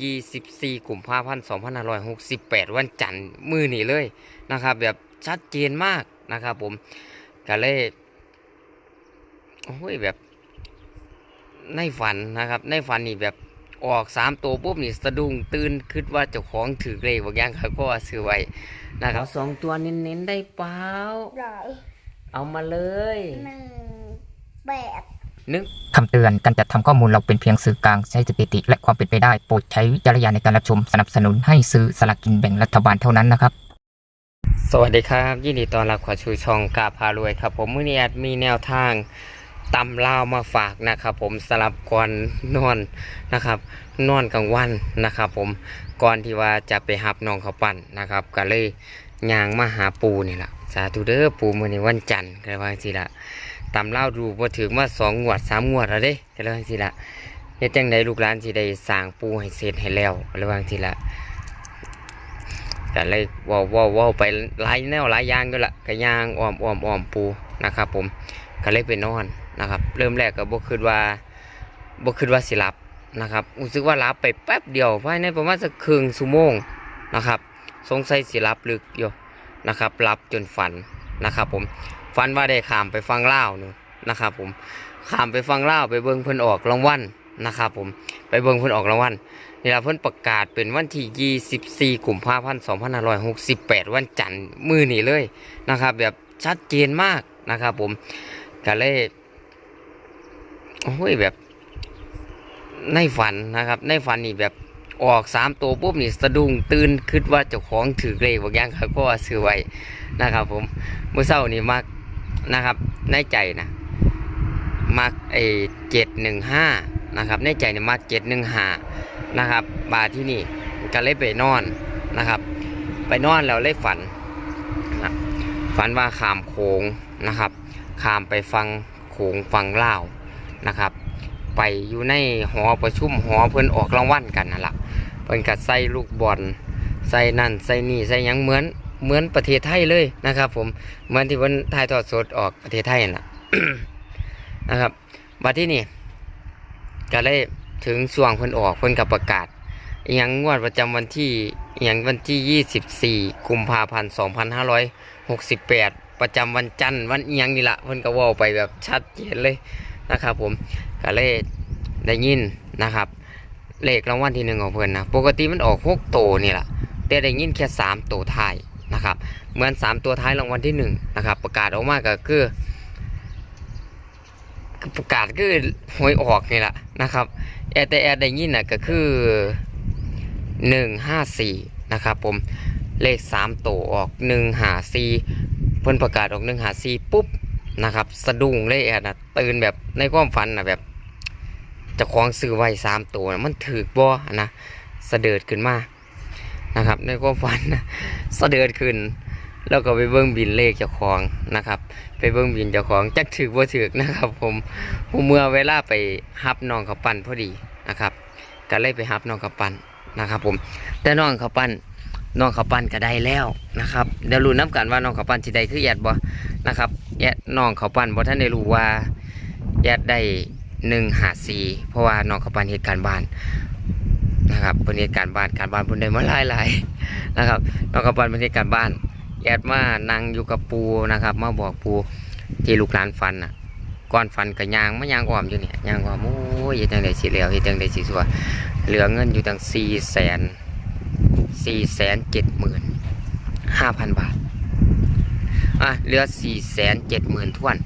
ที่24กุมภาพันธ์2568 วันจันทร์มือนี้เลยนะครับ แบบชัดเจนมากนะครับผมก็เลยโอ้ยแบบในฝันนะครับ ในฝันนี่แบบออกสามตัวปุ๊บนี่สะดุ้งตื่นคิดว่าเจ้าของถือเลขบางอย่างเขาก็ว่าซื้อไว้นะครับสองตัวเน้นๆได้เปล่าได้เอามาเลยหนึ่งแปด นึกคำเตือนการจัดทำข้อมูลเราเป็นเพียงสื่อกลางใช้สถิติ และความเป็นไปได้โปรดใช้วิจารณญาณในการรับชมสนับสนุนให้ซื้อสลากกินแบ่งรัฐบาลเท่านั้นนะครับ สวัสดีครับ ยินดีต้อนรับเขอชูช่องกาพารวยครับ ผมมื้อนี้แอดมีแนวทางตำลาวมาฝากนะครับผมสลับก่อนนอนนะครับ นอนกลางวันนะครับ ผมก่อนที่ว่าจะไปหับน้องเขาวปั่นนะครับก็เลย ย่างมาหาปูนี่แหละสาธุเด้อปูมื้อนี้วันจันทร์ก็เลยว่าสิละตำเลาดูบ่ถึงมาสองงวดสามงวดแล้วเด้ก็เลยว่าสิละเฮ็ดจังไดลูกหลานสิได้สร้างปูให้เสร็จให้แล้วก็เลยว่าสิละก็เลยว่าเว่าเว่าไปหลายแนวหลายยางก็ละก็ย่างอ้อมอ้อมอ้อมปูนะครับ ผมก็เลยไปนอนนะครับ เริ่มแรกก็บ่คิดว่าบ่คิดว่าสิหลับนะครับรู้สึกว่าหลับไปแป๊บเดียวภายในประมาณสักครึ่งชั่วโมงนะครับ สงสัยสิหลับลึกอยู่นะครับหลับจนฝันนะครับ ผมฝันว่าได้ขามไปฟังเล่าวนู่นนะครับ ผมขามไปฟังเล่าไปเบิ่งเพิ่นออกรางวัลนะครับ ผมไปเบิ่งเพิ่นออกรางวัลนี่ละเพิ่นประกาศเป็นวันที่24กุมภาพันธ์2568 วันจันทร์มือนี้เลยนะครับ แบบชัดเจนมากนะครับ ผมก็เลยโอ้ยแบบในฝันนะครับ ในฝันนี่แบบ ออกสามตัวปุ๊บนี่สะดุ้งตื่นคิดว่าเจ้าของถือเลขบางอย่างเขาก็ว่าซื้อไว้นะครับผมเมื่อเช้านี่มักนะครับในใจนะมักไอ้เจ็ดหนึ่งห้านะครับในใจเนี่ยมักเจ็ดหนึ่งห้านะครับบาที่นี่ก็เลยไปนอนนะครับ ไปนอนแล้วเลยฝันนะฝันว่าขามโขงนะครับขามไปฟังโขงฟังเล่านะครับ ไปอยู่ในหอประชุมหอเพื่อนออกรางวัลกันนั่นแหละ เพื่นกัดใส่ลูกบอลใส่นั่นใส่นี่ใส่ยังเหมือนเหมือนประเทศไทยเลยนะครับ ผมเหมือนที่เพื่นถ่ายทอดสดออกประเทศไทยน่ะนะครับบัดที่นี่ก็เลยถึงช่วงเพิ่นออกเพิ่นกับประกาศยังงวดประจำวันที่ยังวันที่ 24 กุมภาพันธ์ 2568 ประจำวันจันทร์วันยังนี่ละเพิ่นก็ว้าไปแบบชัดเจนเลยนะครับ ผมก็เลยได้ยินนะครับ เลขรางวัลที่หนึ่งของเพิ่อนนะ ปกติมันออก6โตนี่แหละแต่ได้ยินแค่3ตัวท้ายนะครับเหมือน3ตัวท้ายรางวัลที่หนึ่งนะครับ ประกาศออกมาก็คือประกาศคือหวยออกนี่แหละนะครับแอดแต่แอดได้ยินน่ะก็คือหนึ่งห้าสี่นะครับผมเลขสามตัวออกหนึ่งหาสี่เพิ่อนประกาศออกหนึ่งหาสี่ปุ๊บนะครับ สะดุ้งเลยแอดนะตื่นแบบในความฝันนะแบบ จะคล้องซื้อไว้สามตัวนะมันถือบ่นะสะเดิดขึ้นมานะครับ ในความฝันนะสะเดิดขึ้น แล้วก็ไปเบิ้งบินเลขเจ้าของนะครับ ไปเบิ้งบินเจ้าของจักถือบ่ถือนะครับ ผมผู้เมื่อเวลาไปฮับน้องขาวปั้นพอดีนะครับ ก็เลยไปฮับน้องขาวปั้นนะครับ ผมแต่น้องขาวปั้นน้องขาวปั้นก็ได้แล้วนะครับเดี๋ยวรู้น้กันว่าน้องขาวปั้นสิได้คือแอดบ่นะครับแอดน้องขาวปั้นบ่ท่านได้รู้ว่าแอดได้ หนึ่งหาสีเพราะว่าน้องเขาปันเหตุการณ์บ้านนะครับเป็นเหตุการณ์บ้านการบ้านเพิ่นได้มาหลายหลายนะครับน้องเขาปันเป็นเหตุการณ์บ้านแอดมานั่งอยู่กับปูนะครับมาบอกปูที่ลูกหลานฟันอะก่อนฟันกับยางไมายางอ้อมอยู่เนี่ยยางอ้อมโอ้ยเฮ็ดจังได้สิแล้วเฮ็ดจังได้สิสัวเหลือเงินอยู่ตั้งสี่แสนสี่แสนเจ็ดหมื่นห้าพันบาทอะเหลือสี่แสนเจ็ดหมื่นทวน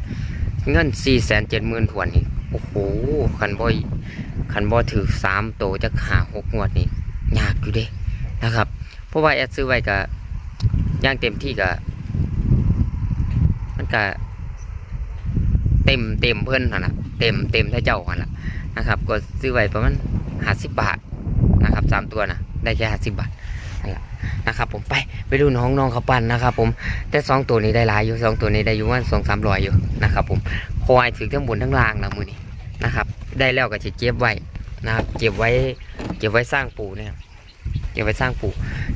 เงินสี่แสนเจ็ดหมื่นทวนนี่ โอ้โหคันบอยคันบ่ถือสามโตจะหาหกงวดนี่ยากอยู่เด้นะครับ เพราะว่าแอดซื้อไว้กับย่างเต็มที่ก็มันก็เต็มเต็มเพื่อนน่ะเต็มเต็มถ้าเจ้าหันละนะครับ ก็ซื้อไว้ประมาณห้าสิบบาทนะครับสามตัวนะได้แค่ห้าสิบบาท นั่นแหละนะครับผมไปไปดูน้องน้องเขาปั่นนะครับผมแต่สองตัวนี้ได้หลายอยู่สองตัวนี้ได้อยู่ว่าสองสามร้อยอยู่นะครับผมคอยถึงทั้งบนทั้งล่างนะมือนี้นะครับ ได้แล้วก็จะเก็บไว้นะครับเก็บไว้เก็บไว้สร้างปูเนี่ยเก็บไว้สร้างปู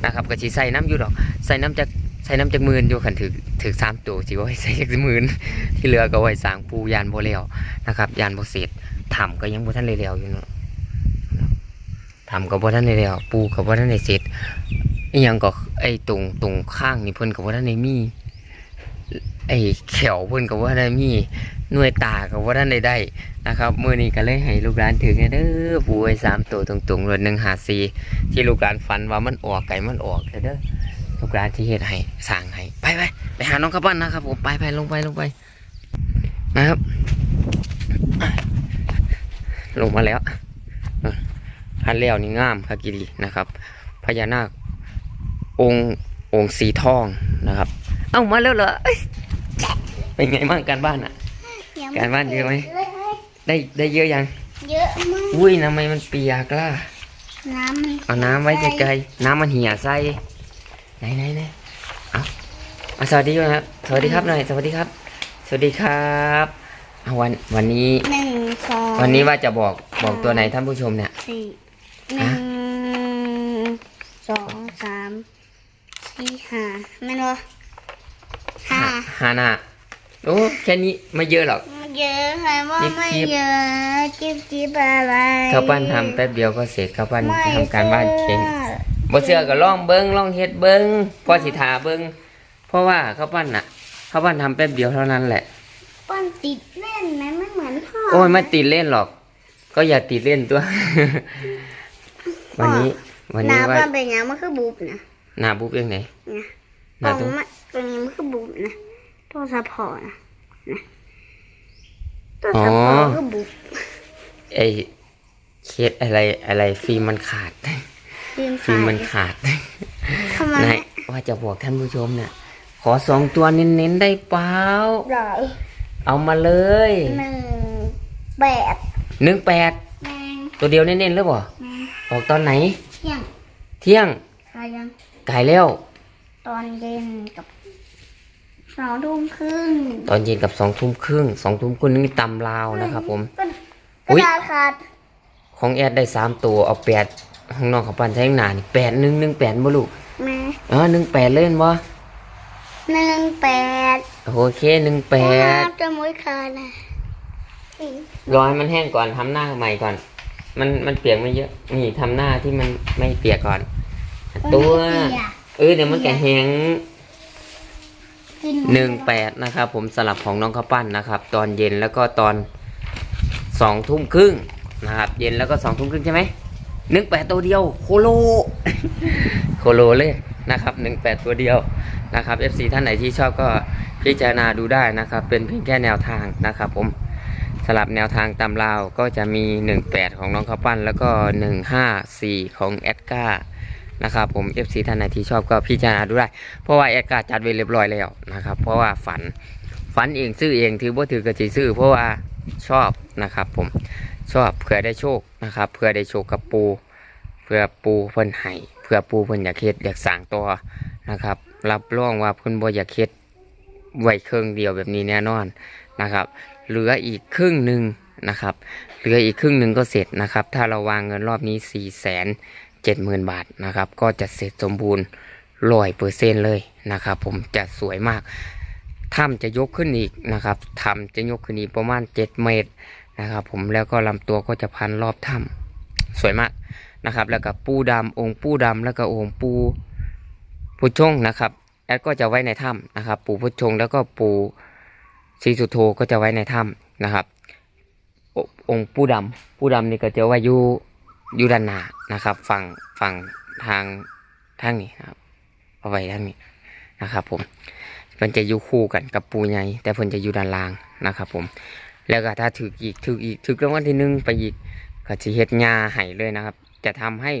นะครับก็ชีใส่น้ำอยู่ดอกใส่น้ำจากใส่น้ำจากมื่นอยู่ขันถือถือสามตัวสิว่าให้ใส่จากมื่นที่เหลือก็ไว้สร้างปูยานโบเลียวนะครับยานโบเสร็จถ้ำก็ยังโบท่านเรียวอยู่เนาะ ทำกับว่าท่านในแล้วปูกับว่าท่านในเสร็จไอีหยังก็ไอ้ตรงตรงข้างนี่เพิ่นกับว่าท่านในมี ไอ้เขียวเพิ่นกับว่าท่านมีหน่วยตากับว่าท่านในได้นะครับเมื้อนี้ก็เลยให้ลูกหลานถึงเด้อปูไอ้สามตัวตรงๆรถหนึ่งหาซีที่ลูกหลานฝันว่ามันออกไก่มันออกเด้อลูกหลานที่เฮ็ดให้สร้างให้ไปไปไปหาน้องกระปั้นนะครับผมไปไปลงไปลงไปนะครับลงมาแล้ว ฮันแล้วนี่งามคากิรีนะครับ พญานาคองค์องค์สีทองนะครับ เอ้ามาแล้วเหรอเอ้ยเป็นไงบ้างการบ้านอะยังการบ้านเยอะไหมเลยได้ได้เยอะยัง เยอะมากอุ้ยทำไมมันเปียกล่ะน้ำมันเอาน้ำไว้ไกลๆน้ำมันเหี่ยใส่ไหนไหนไหนเอาเอาสวัสดีครับสวัสดีครับหน่อยสวัสดีครับ สวัสดีครับเอาวันวันนี้หนึ่งสองวันนี้ว่าจะบอกบอกตัวไหนท่านผู้ชมเนี่ยสี่ หนึ่งสองสามสี่ห้าไม่รู้ห้าฮานาโอ้แค่นี้ไม่เยอะหรอก ไม่เยอะค่ะว่าจิ๊บไม่จิ๊บเยอะจิ๊บจิ๊บอะไรข้าวปั้นทำแป๊บเดียวก็เสร็จข้าวปั้นไม่ทำการบ้านเก่งสื้อบ่เชื่อก็ลองเบิ้งลองเฮ็ดเบิ้งพอสิทาเบิ้งเพราะว่าข้าวปั้นน่ะข้าวปั้นทำแป๊บเดียวเท่านั้นแหละปั้นติดเล่นไหมไม่เหมือนพ่อโอ้ยไม่ติดเล่นหรอก ก็อย่าติดเล่นตัว วันนี้ วันนี้น้ำว่าปั้นเป็นยังมันคือบุบนะหน้าบุ๊บยังไงหตรน้างตุ๊มันตรงนี้มันคือบุบนะตัวสะพอนะนะตัวสะพอคือบุบไอ้เคสอะไรอะไรฟิล์มมันขาด ฟิล์มฟิล์มขามันดขาด ทำไมนายว่าจะบอกท่านผู้ชมเนี่ยขอสองตัวเน้นๆได้เปล่า หรอเอามาเลยหนึ่งแบบหนึ่งแปดแมงตัวเดียวเน้นๆหรือเปล่าแมง ออกตอนไหน เที่ยงเที่ยงใครยังไก่แล้ว ตอนเย็นกับสองทุ่มครึ่งตอนเย็นกับสองทุ่มครึ่งสองทุ่มครึ่งนี่ตำลาวนะครับผมกระอุ๊ยดาษขาดของแอดได้สามตัวเอาแปดห้องนอกเขาปันใช้หนานี่แปดหนึ่งหนึ่งแปดบ่ลูกแม่เออหนึ่งแปดเล่นบ่หนึ่งแปดโอเคหนึ่งแปดจะมุ้ยขาดนะอีกรอให้มันแห้งก่อนทำหน้าใหม่ก่อน มันมันเปียกไม่เยอะ นี่ทำหน้าที่มันไม่เปียกก่อน ตัวไม่เปียกเออเดี๋ยวมันก็แห้งกินหนึ่งแปดนะครับ ผมสลับของน้องข้าวปั้นนะครับ ตอนเย็นแล้วก็ตอนสองทุ่มครึ่งนะครับ เย็นแล้วก็สองทุ่มครึ่งใช่ไหมหนึ่งแปดตัวเดียวโคโล โคโลเลยนะครับหนึ่งแปดตัวเดียวนะครับ FC ท่านไหนที่ชอบก็พิจารณาดูได้นะครับ เป็นเพียงแค่แนวทางนะครับผม สลับแนวทางตามราวก็จะมี 18 ของน้องข้าวปั้น แล้วก็ 154 ของแอดก้านะครับผม FC ท่านไหนที่ชอบก็พิจารณาดูได้ เพราะว่าแอดกาจัดไว้เรียบร้อยแล้วนะครับ เพราะว่าฝันฝันเองซื้อเองถือบ่ถือกระจีซื้อ เพราะว่าชอบนะครับผมชอบเผื่อได้โชคนะครับเผื่อได้โชคกับปูเพื่อปูเพิ่นให้เพื่อปูเพิ่นอยากเฮ็ดอยากสร้างตัวนะครับ รับรองว่าเพิ่นบ่อยากเฮ็ด ไว้ครึ่งเดียวแบบนี้แน่นอนนะครับ เหลืออีกครึ่งหนึ่งนะครับเหลืออีกครึ่งหนึ่งก็เสร็จนะครับ ถ้าเราวางเงินรอบนี้4 7 0 0 0 0บาทนะครับ ก็จะเสร็จสมบูรณ์ร้อยเปอร์เซ็นเลยนะครับ ผมจะสวยมากถ้ำจะยกขึ้นอีกนะครับถ้ำจะยกขึ้นอีกประมาณ7เมตรนะครับ ผมแล้วก็ลำตัวก็จะพันรอบถ้ำสวยมากนะครับ แล้วก็ปูดำองค์ปูดำแล้วก็องค์ปูพุชงนะครับ ดก็จะไว้ในถ้ำนะครับ ปูพุชงแล้วก็ปูศรีสุโธก็จะไว้ในถ้ำนะครับอองค์ปูดำปูดำนี่ก็จะไว้อยู่อยู่ด้านหน้านะครับฝั่งฝั่งทางทางนี้นะครับเอาไว้ทางนี้นะครับผมเพิ่นจะอยู่คู่กันกับปูใหญ่แต่เพิ่นจะอยู่ด้านล่างนะครับ ผม แล้วก็ถ้าถืออีกถืออีกถือรางวัลที่หนึ่งไปอีกก็จะเฮ็ดหญ้าให้เลยนะครับ จะทำให้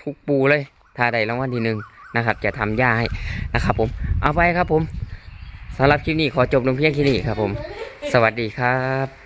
ทุกปูเลย ถ้าได้รางวัลที่หนึ่ง นะครับ จะทำหญ้าให้นะครับ ผมเอาไปครับผมสำหรับคลิปนี้ขอจบลงเพียงแค่นี้ครับผม สวัสดีครับ